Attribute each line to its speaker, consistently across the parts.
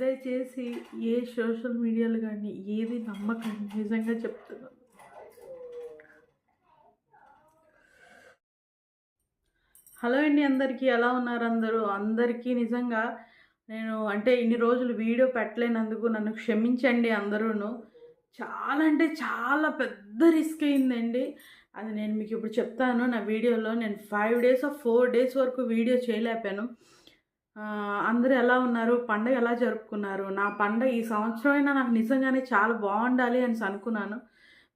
Speaker 1: దయచేసి ఏ సోషల్ మీడియాలు కానీ ఏది నమ్మకండి. నిజంగా చెప్తున్నాను. హలో అండి అందరికీ ఎలా ఉన్నారు అందరూ? అందరికీ నిజంగా నేను అంటే ఇన్ని రోజులు వీడియో పెట్టలేనందుకు నన్ను క్షమించండి అందరూను. చాలా అంటే చాలా పెద్ద రిస్క్ అయిందండి. అది నేను మీకు ఇప్పుడు చెప్తాను. నా వీడియోలో నేను five days of four days వరకు వీడియో చేయలేపాను అందరూ ఎలా ఉన్నారు? పండగ ఎలా జరుపుకున్నారు? నా పండగ ఈ సంవత్సరం అయినా నాకు నిజంగానే చాలా బాగుండాలి అని అనుకున్నాను.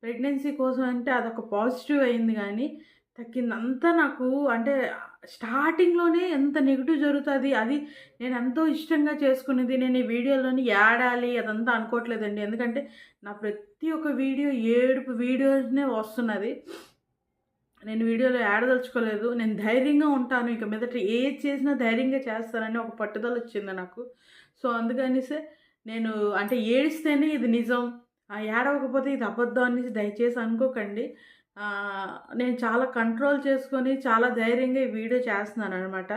Speaker 1: ప్రెగ్నెన్సీ కోసం అంటే అదొక పాజిటివ్ అయింది కానీ తగ్గిందంతా నాకు అంటే స్టార్టింగ్లోనే ఎంత నెగిటివ్ జరుగుతుంది అది నేను ఎంతో ఇష్టంగా చేసుకునేది నేను ఈ వీడియోలోని ఏడాలి అదంతా అనుకోవట్లేదండి. ఎందుకంటే నా ప్రతి ఒక్క వీడియో ఏడుపు వీడియోస్నే వస్తున్నది. నేను వీడియోలో ఏడదలుచుకోలేదు నేను ధైర్యంగా ఉంటాను. ఇక మీదట ఏది చేసినా ధైర్యంగా చేస్తానని ఒక పట్టుదల వచ్చింది నాకు. సో అందుకనిసే నేను అంటే ఏడిస్తేనే ఇది నిజం. ఏడవకపోతే ఇది అబద్ధం అనేసి దయచేసి అనుకోకండి. నేను చాలా కంట్రోల్ చేసుకొని చాలా ధైర్యంగా ఈ వీడియో చేస్తున్నాను అనమాట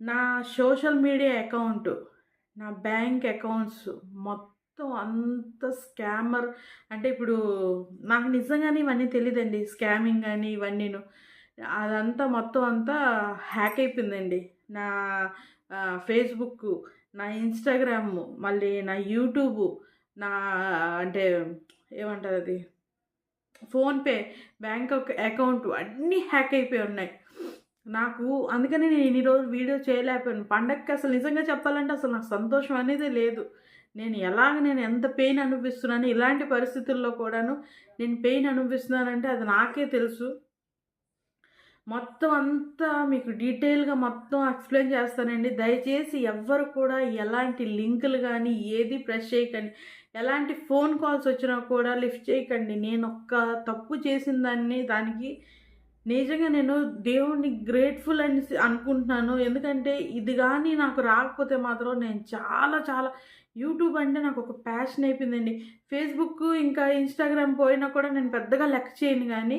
Speaker 1: నా సోషల్ మీడియా అకౌంట్ నా బ్యాంక్ అకౌంట్స్ మొత్తం మొత్తం అంత స్కామర్. అంటే ఇప్పుడు నాకు నిజంగానే ఇవన్నీ తెలియదండి స్కామింగ్ అని ఇవన్నీను. అదంతా మొత్తం అంతా హ్యాక్ అయిపోయిందండి. నా ఫేస్బుక్ నా ఇన్స్టాగ్రామ్ మళ్ళీ నా యూట్యూబ్ నా అంటే ఏమంటారు అది? ఫోన్పే బ్యాంక్ అకౌంట్ అన్నీ హ్యాక్ అయిపోయి ఉన్నాయి. నాకు అందుకని నేను ఇన్ని వీడియో చేయలేకపోయాను. పండగకి అసలు నిజంగా చెప్పాలంటే అసలు నాకు సంతోషం అనేది లేదు. నేను ఎలాగ నేను ఎంత పెయిన్ అనుభవిస్తున్నాను ఇలాంటి పరిస్థితుల్లో కూడాను నేను పెయిన్ అనుభవిస్తున్నానంటే అది నాకే తెలుసు. మొత్తం అంతా మీకు డీటెయిల్గా మొత్తం ఎక్స్ప్లెయిన్ చేస్తానండి. దయచేసి ఎవ్వరు కూడా ఎలాంటి లింకులు కానీ ఏది ప్రెస్ చేయకండి. ఎలాంటి ఫోన్ కాల్స్ వచ్చినా కూడా లిఫ్ట్ చేయకండి. నేను ఒక్క తప్పు చేసిన దాన్ని దానికి నిజంగా నేను దేవుణ్ణి గ్రేట్ఫుల్ అని అనుకుంటున్నాను. ఎందుకంటే ఇది కానీ నాకు రాకపోతే మాత్రం నేను చాలా చాలా యూట్యూబ్ అంటే నాకు ఒక ప్యాషన్ అయిపోయిందండి. ఫేస్బుక్ ఇంకా ఇన్స్టాగ్రామ్ పోయినా కూడా నేను పెద్దగా లెక్క చేయను కానీ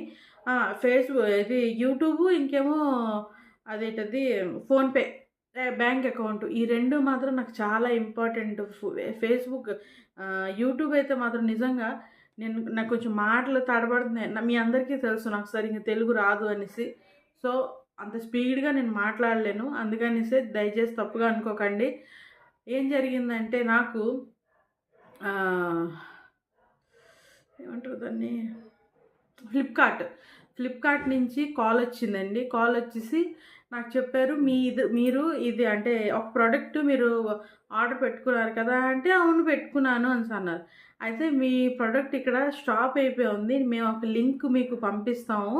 Speaker 1: ఫేస్బుక్ ఇది యూట్యూబ్ ఇంకేమో అదేంటది ఫోన్పే బ్యాంక్ అకౌంట్. ఈ రెండు మాత్రం నాకు చాలా ఇంపార్టెంట్ ఫేస్బుక్ యూట్యూబ్ అయితే మాత్రం నిజంగా నేను నాకు కొంచెం మాటలు తడబడుతున్నాయి. మీ అందరికీ తెలుసు నాకు సరిగ్గా తెలుగు రాదు అనేసి. సో అంత స్పీడ్గా నేను మాట్లాడలేను. అందుకనేసి దయచేసి తప్పుగా అనుకోకండి. ఏం జరిగిందంటే నాకు ఏమంటారు దాన్ని? ఫ్లిప్కార్ట్. ఫ్లిప్కార్ట్ నుంచి కాల్ వచ్చిందండి. కాల్ వచ్చేసి నాకు చెప్పారు మీ ఇది మీరు ఇది అంటే ఒక ప్రోడక్ట్ మీరు ఆర్డర్ పెట్టుకున్నారు కదా అంటే అవును పెట్టుకున్నాను అని అన్నారు. అయితే మీ ప్రోడక్ట్ ఇక్కడ స్టాప్ అయిపోయి ఉంది మేము ఒక లింక్ మీకు పంపిస్తాము.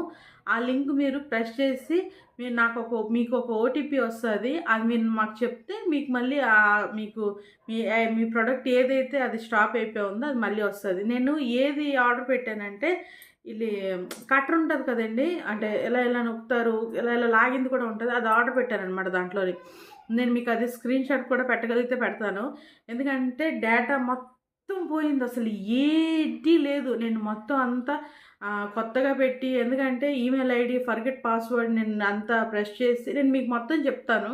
Speaker 1: ఆ లింక్ మీరు ప్రెస్ చేసి మీరు నాకు ఒక మీకు ఒక ఓటీపీ వస్తుంది అది మీరు మాకు చెప్తే మీకు మళ్ళీ మీకు మీ మీ ప్రోడక్ట్ ఏదైతే అది స్టాప్ అయిపోయి ఉందో అది మళ్ళీ వస్తుంది. నేను ఏది ఆర్డర్ పెట్టానంటే ఇది కట్టర్ ఉంటుంది కదండి అంటే ఎలా ఎలా నొక్కుతారు ఎలా ఎలా లాగింది కూడా ఉంటుంది అది ఆర్డర్ పెట్టాను అనమాట దాంట్లోని. నేను మీకు అది స్క్రీన్ షాట్ కూడా పెట్టగలిగితే పెడతాను. ఎందుకంటే డేటా మొత్తం పోయింది అసలు ఏది లేదు. నేను మొత్తం అంతా కొత్తగా పెట్టి ఎందుకంటే ఈమెయిల్ ఐడి ఫర్గెట్ పాస్వర్డ్ నేను అంతా ప్రెస్ చేసి నేను మీకు మొత్తం చెప్తాను.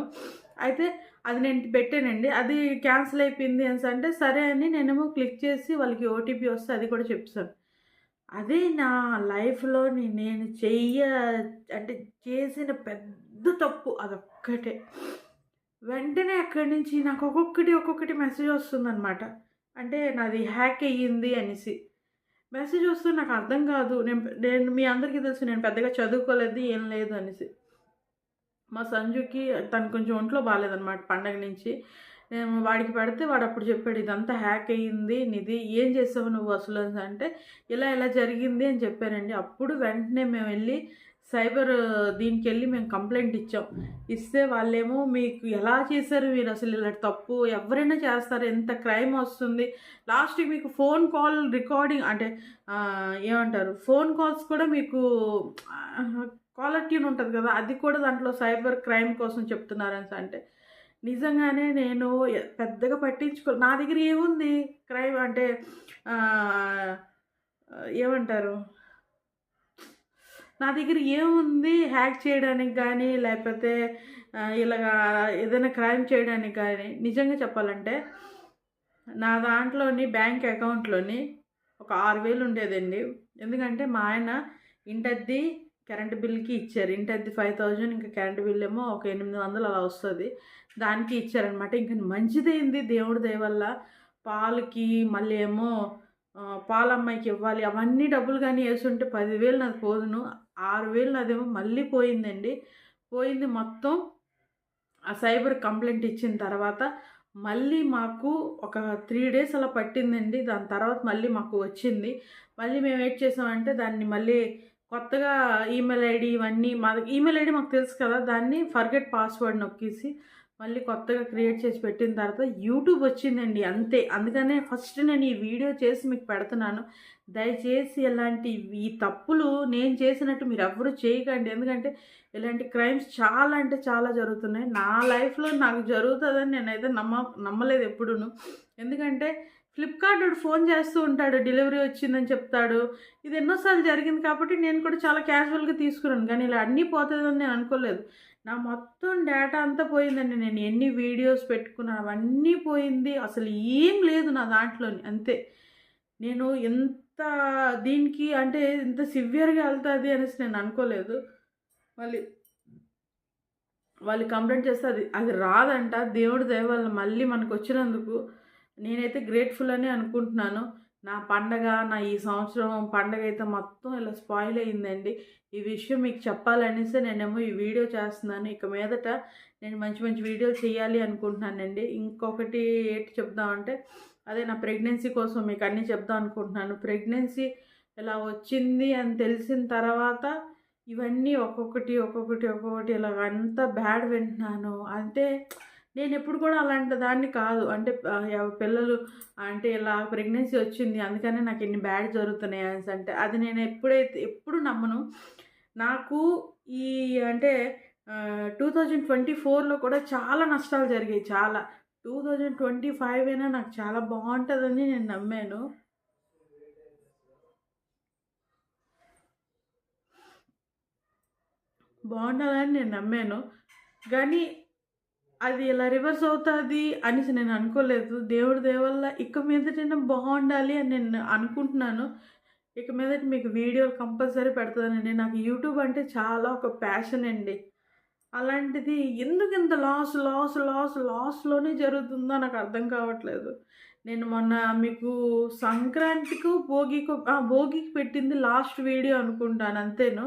Speaker 1: అయితే అది నేను పెట్టానండి. అది క్యాన్సిల్ అయిపోయింది అని అంటే సరే అని నేనేమో క్లిక్ చేసి వాళ్ళకి ఓటీపీ వస్తే అది కూడా చెప్తాను. అదే నా లైఫ్లో నేను చెయ్య అంటే చేసిన పెద్ద తప్పు అదొక్కటే. వెంటనే అక్కడి నుంచి నాకు ఒక్కొక్కటి ఒక్కొక్కటి మెసేజ్ వస్తుందన్నమాట. అంటే నాది హ్యాక్ అయ్యింది అనేసి. మెసేజ్ వస్తే నాకు అర్థం కాదు. నేను నేను మీ అందరికీ తెలుసు నేను పెద్దగా చదువుకోలేదు ఏం లేదు అనేసి. మా సంజుకి తను కొంచెం ఒంట్లో బాగాలేదన్నమాట పండగ నుంచి. వాడికి పెడితే వాడు అప్పుడు చెప్పాడు ఇదంతా హ్యాక్ అయ్యింది నిధి ఏం చేసావు నువ్వు అసలు? అని అంటే ఇలా ఇలా జరిగింది అని చెప్పారండి అప్పుడు వెంటనే మేము వెళ్ళి సైబర్ దీనికి వెళ్ళి మేము కంప్లైంట్ ఇచ్చాం. ఇస్తే వాళ్ళేమో మీకు ఎలా చేశారు? మీరు అసలు ఇలా తప్పు ఎవరైనా చేస్తారు? ఎంత క్రైమ్ వస్తుంది? లాస్ట్కి మీకు ఫోన్ కాల్ రికార్డింగ్ అంటే ఏమంటారు? ఫోన్ కాల్స్ కూడా మీకు కాలర్ ట్యూన్ ఉంటుంది కదా అది కూడా దాంట్లో సైబర్ క్రైమ్ కోసం చెప్తున్నారని అంటే నిజంగానే నేను పెద్దగా పట్టించుకో నా దగ్గర ఏముంది? క్రైమ్ అంటే ఏమంటారు? నా దగ్గర ఏముంది? హ్యాక్ చేయడానికి కానీ లేకపోతే ఇలాగా ఏదైనా క్రైమ్ చేయడానికి కానీ నిజంగా చెప్పాలంటే నా దాంట్లోని బ్యాంక్ అకౌంట్లోని ఒక ఆరు వేలు ఉండేదండి. ఎందుకంటే మా ఆయన ఇంటద్ది కరెంట్ బిల్కి ఇచ్చారు. ఇంటద్ది ఫైవ్ థౌజండ్ ఇంకా కరెంట్ బిల్ ఏమో ఒక ఎనిమిది వందలు అలా వస్తుంది. దానికి ఇచ్చారనమాట ఇంకా మంచిదైంది దేవుడి దయ వల్ల పాలకి మళ్ళీ ఏమో పాలమ్మాయికి ఇవ్వాలి. అవన్నీ డబ్బులు కానీ వేసుంటే పదివేలు నాది పోదును. ఆరు వేలు నాదేమో మళ్ళీ పోయిందండి. పోయింది మొత్తం ఆ సైబర్ కంప్లైంట్ ఇచ్చిన తర్వాత మళ్ళీ మాకు ఒక త్రీ డేస్ అలా పట్టిందండి. దాని తర్వాత మళ్ళీ మాకు వచ్చింది. మళ్ళీ మేము ఏం చేసామంటే దాన్ని మళ్ళీ కొత్తగా ఈమెయిల్ ఐడి ఇవన్నీ మా ఈమెయిల్ ఐడి మాకు తెలుసు కదా దాన్ని ఫర్గెట్ పాస్వర్డ్ నొక్కేసి మళ్ళీ కొత్తగా క్రియేట్ చేసి పెట్టిన తర్వాత యూట్యూబ్ వచ్చిందండి అంతే. అందుకనే ఫస్ట్ నేను ఈ వీడియో చేసి మీకు పెడుతున్నాను. దయచేసి ఇలాంటి ఈ తప్పులు నేను చేసినట్టు మీరు ఎవరు చేయకండి. ఎందుకంటే ఇలాంటి క్రైమ్స్ చాలా అంటే చాలా జరుగుతున్నాయి. నా లైఫ్లో నాకు జరుగుతుందని నేనైతే నమ్మ నమ్మలేదు ఎప్పుడూను. ఎందుకంటే ఫ్లిప్కార్ట్ వాడు ఫోన్ చేస్తూ ఉంటాడు డెలివరీ వచ్చిందని చెప్తాడు. ఇది ఎన్నోసార్లు జరిగింది కాబట్టి నేను కూడా చాలా క్యాజువల్గా తీసుకున్నాను. కానీ ఇలా అన్నీ పోతుందని నేను అనుకోలేదు. నా మొత్తం డేటా అంతా పోయిందండి. నేను ఎన్ని వీడియోస్ పెట్టుకున్నాను అవన్నీ పోయింది. అసలు ఏం లేదు నా దాంట్లోని అంతే. నేను ఎంత దీనికి అంటే ఇంత సివియర్గా వెళ్తుంది అనేసి నేను అనుకోలేదు. మళ్ళీ వాళ్ళు కంప్లైంట్ చేస్తే అది అది రాదంట. దేవుడి దయ వల్ల మళ్ళీ మనకు వచ్చినందుకు నేనైతే గ్రేట్ఫుల్ అని అనుకుంటున్నాను. నా పండగ నా ఈ సంవత్సరం పండగ అయితే మొత్తం ఇలా స్పాయిల్ అయిందండి ఈ విషయం మీకు చెప్పాలనేసి నేనేమో ఈ వీడియో చేస్తున్నాను. ఇక మీదట నేను మంచి మంచి వీడియోలు చేయాలి అనుకుంటున్నానండి. ఇంకొకటి ఏంటి చెప్దామంటే అదే నా ప్రెగ్నెన్సీ కోసం మీకు అన్నీ చెప్దాం అనుకుంటున్నాను. ప్రెగ్నెన్సీ ఇలా వచ్చింది అని తెలిసిన తర్వాత ఇవన్నీ ఒక్కొక్కటి ఒక్కొక్కటి ఒక్కొక్కటి ఇలా అంతా బ్యాడ్ వింటున్నాను. అంటే నేను ఎప్పుడు కూడా అలాంటి దాన్ని కాదు. అంటే పిల్లలు అంటే ఇలా ప్రెగ్నెన్సీ వచ్చింది అందుకనే నాకు ఇన్ని బ్యాడ్ జరుగుతున్నాయి అని అంటే అది నేను ఎప్పుడైతే ఎప్పుడు నమ్మను. నాకు ఈ అంటే టూ థౌజండ్ ట్వంటీ ఫోర్లో కూడా చాలా నష్టాలు జరిగాయి చాలా. టూ థౌజండ్ ట్వంటీ ఫైవ్ అయినా నాకు చాలా బాగుంటుందని నేను నమ్మాను. బాగుండాలని నేను నమ్మాను. కానీ అది ఇలా రివర్స్ అవుతుంది అనేసి నేను అనుకోలేదు. దేవుడి దేవల్ల ఇక మీదటైనా బాగుండాలి అని నేను అనుకుంటున్నాను. ఇక మీదట మీకు వీడియోలు కంపల్సరీ పెడతానండి నాకు యూట్యూబ్ అంటే చాలా ఒక ప్యాషన్ అండి. అలాంటిది ఎందుకు ఇంత లాస్ లాస్ లాస్ లాస్లోనే జరుగుతుందో నాకు అర్థం కావట్లేదు. నేను మొన్న మీకు సంక్రాంతికి భోగికి భోగికి పెట్టింది లాస్ట్ వీడియో అనుకుంటాను అంతేను.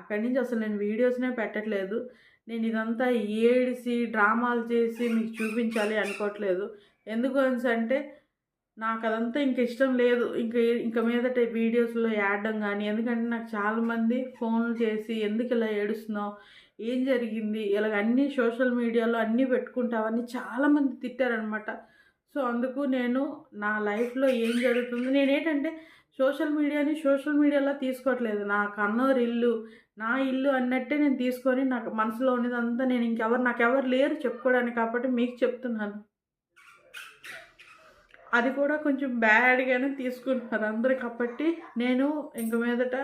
Speaker 1: అక్కడి నుంచి అసలు నేను వీడియోస్నే పెట్టట్లేదు. నేను ఇదంతా ఏడిసి డ్రామాలు చేసి మీకు చూపించాలి అనుకోవట్లేదు. ఎందుకు అంటే నాకు అదంతా ఇంక ఇష్టం లేదు. ఇంక ఇంక మీదట వీడియోస్లో యాడడం కానీ ఎందుకంటే నాకు చాలామంది ఫోన్లు చేసి ఎందుకు ఇలా ఏడుస్తున్నావు? ఏం జరిగింది? ఇలాగ అన్నీ సోషల్ మీడియాలో అన్నీ పెట్టుకుంటావని చాలామంది తిట్టారనమాట సో అందుకు నేను నా లైఫ్లో ఏం జరుగుతుంది? నేనేంటంటే సోషల్ మీడియాని సోషల్ మీడియాలో తీసుకోవట్లేదు. నా కన్నోరు ఇల్లు నా ఇల్లు అన్నట్టే నేను తీసుకొని నాకు మనసులో ఉన్నదంతా నేను ఇంకెవరు నాకెవరు లేరు చెప్పుకోవడానికి కాబట్టి మీకు చెప్తున్నాను. అది కూడా కొంచెం బ్యాడ్గానే తీసుకుంటున్నారు అందరు కాబట్టి నేను ఇంక మీదట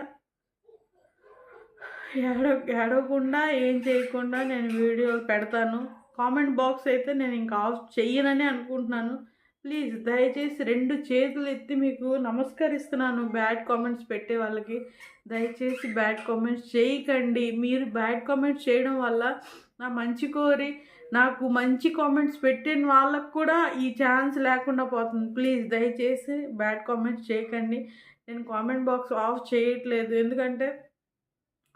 Speaker 1: ఏడవ ఏడవకుండా ఏం చేయకుండా నేను వీడియోలు పెడతాను. కామెంట్ బాక్స్ అయితే నేను ఇంకా ఆఫ్ చెయ్యనని అనుకుంటున్నాను. ప్లీజ్ దయచేసి రెండు చేతులు ఎత్తి మీకు నమస్కరిస్తున్నాను. బ్యాడ్ కామెంట్స్ పెట్టే వాళ్ళకి దయచేసి బ్యాడ్ కామెంట్స్ చేయకండి. మీరు బ్యాడ్ కామెంట్స్ చేయడం వల్ల నా మంచి కోరి నాకు మంచి కామెంట్స్ పెట్టిన వాళ్ళకు కూడా ఈ ఛాన్స్ లేకుండా పోతుంది. ప్లీజ్ దయచేసి బ్యాడ్ కామెంట్స్ చేయకండి. నేను కామెంట్ బాక్స్ ఆఫ్ చేయట్లేదు. ఎందుకంటే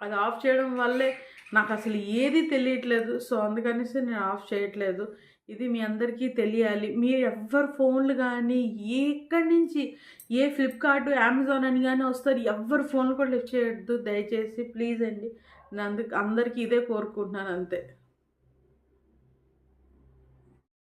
Speaker 1: అది ఆఫ్ చేయడం వల్లే నాకు అసలు ఏది తెలియట్లేదు. సో అందుకనేసి నేను ఆఫ్ చేయట్లేదు. ఇది మీ అందరికీ తెలియాలి. మీరు ఎవ్వరు ఫోన్లు కానీ ఎక్కడి నుంచి ఏ ఫ్లిప్కార్ట్ అమెజాన్ అని కానీ వస్తారు ఎవ్వరు ఫోన్లు కూడా లిఫ్ట్ చేయొద్దు. దయచేసి ప్లీజ్ అండి. నేను అందుకు అందరికీ ఇదే కోరుకుంటున్నాను అంతే.